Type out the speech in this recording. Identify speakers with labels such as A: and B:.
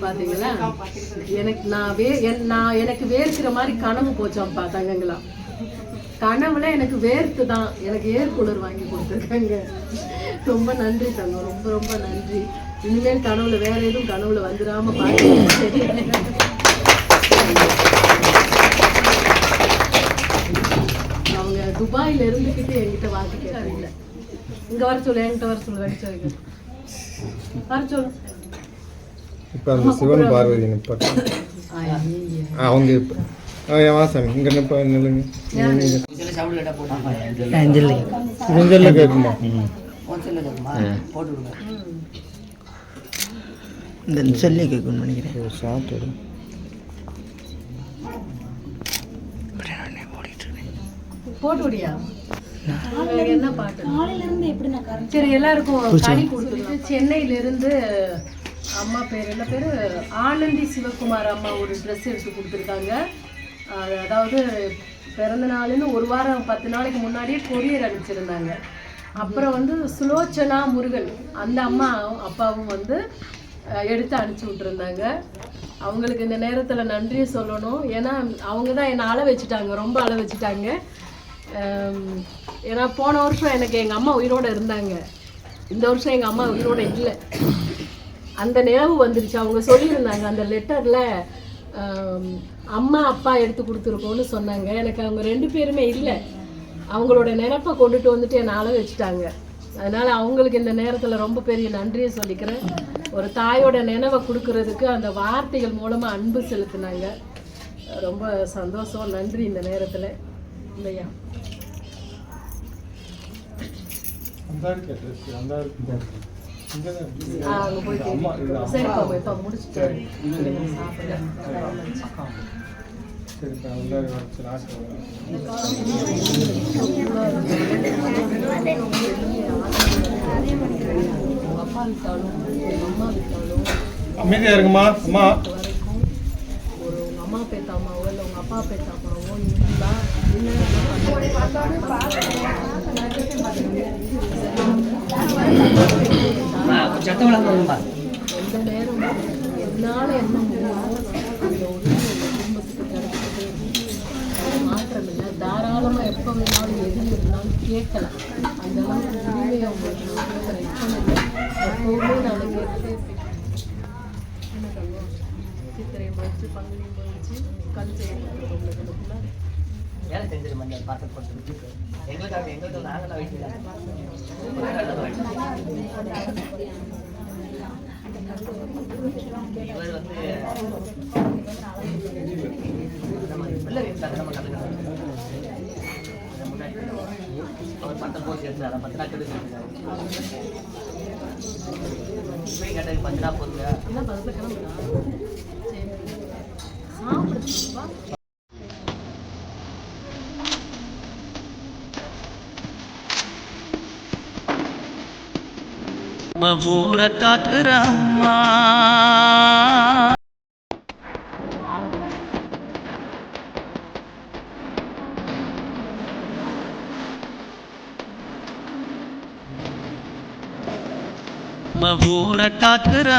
A: பாத்தீங்களா? எனக்கு நான் வே என்- நான் எனக்கு வேர்க்கிற மாதிரி கனவு போச்சாம்ப்பா தங்கங்களா. கனவுல எனக்கு வேர்த்து தான் எனக்கு ஏர் கூலர் வாங்கி கொடுத்துருக்காங்க. ரொம்ப நன்றி தங்கம் ரொம்ப ரொம்ப நன்றி. இனிமேல் கனவுல வேற எதுவும் கனவுல வந்துடாம பார்த்து அவங்க துபாயில இருந்துக்கிட்டு என்கிட்ட வாக்கு கேட்கல இங்க வர சொல்லு என்கிட்ட வர சொல்லு வர சொல்லு. வர சொல்லு.
B: இப்போ அந்த சிவன் பார்வதி நிப்பாட்டு. அவங்க இப்போ வாசாமி இங்கே நிப்பா நில்லுங்க. கொஞ்சம் கேட்குமா?
C: இந்த சொல்லி கேட்கணும்னு நினைக்கிறேன்.
B: ஒரு ஷார்ட் எடு
A: போட்டு விடியா உங்களுக்கு என்ன பாட்டு சரி எல்லாருக்கும் சென்னையில இருந்து அம்மா பேர் என்ன பேர்? ஆனந்தி சிவகுமார் அம்மா ஒரு ட்ரெஸ் எடுத்து கொடுத்துருக்காங்க. அதாவது பிறந்த நாளுன்னு ஒரு வாரம் பத்து நாளைக்கு முன்னாடியே கொரியர் அனுப்பிச்சிருந்தாங்க. அப்புறம் வந்து சுலோச்சனா முருகன் அந்த அம்மாவும் அப்பாவும் வந்து எடுத்து அனுப்பிச்சி விட்டுருந்தாங்க. அவங்களுக்கு இந்த நேரத்தில் நன்றியை சொல்லணும். ஏன்னா அவங்க தான் என்னை அழ வச்சுட்டாங்க ரொம்ப அழ வச்சுட்டாங்க. ஏன்னா போன வருஷம் எனக்கு எங்கள் அம்மா உயிரோடு இருந்தாங்க. இந்த வருஷம் எங்கள் அம்மா உயிரோட இல்லை. அந்த நினைவு வந்துருச்சு. அவங்க சொல்லியிருந்தாங்க அந்த லெட்டரில் அம்மா அப்பா எடுத்து கொடுத்துருக்கோன்னு சொன்னாங்க. எனக்கு அவங்க ரெண்டு பேருமே இல்லை. அவங்களோட நினப்பை கொண்டுட்டு வந்துட்டு என்னை அழ வச்சுட்டாங்க. அதனால் அவங்களுக்கு இந்த நேரத்தில் ரொம்ப பெரிய நன்றியை சொல்லிக்கிறேன். ஒரு தாயோட நினைவை கொடுக்கறதுக்கு அந்த வார்த்தைகள் மூலமாக அன்பு செலுத்தினாங்க. ரொம்ப சந்தோஷம். நன்றி இந்த நேரத்தில். இல்லையா?
B: அந்த இருக்கு
A: போய்
B: சரி இப்போ
A: அப்பா விட்டாலும் அம்மா. விட்டாலும்
B: அமைதியாக இருக்குமா அம்மா
A: வரைக்கும் ஒரு உங்க அம்மா பேத்த அம்மாவோ இல்லை உங்க அப்பா பேத்த அம்மாவோ இருந்தா எந்த நேரமும் என்னால என்ன முடியுமோ அந்த உங்க குடும்பத்துக்கு கிடைச்சிட்டே இருக்கும். அது மாற்றம் இல்லை தாராளமா எப்போ வேணாலும் எது இருந்தாலும் கேட்கலாம் அந்த அளவுக்கு உரிமையை உங்களுக்கு நான் கொடுக்குறேன் இப்போ இல்லை எப்பவுமே நான் கேட்டுட்டே? சித்திரை போச்சு பங்குனி போச்சு கல்ச்சை உங்களுக்கு
C: வேலை செஞ்சிரு மஞ்சள் பார்த்து போட்டு எங்களுக்காக எங்களுக்கு நாங்கள் அவர் பத்து போச்சு எடுத்தாரு பத்து நாள் கெடுத்து போய் கேட்டது பத்து நாள் போதுங்க
A: என்ன பஸ்ல கிளம்புறா சரி சாப்பிட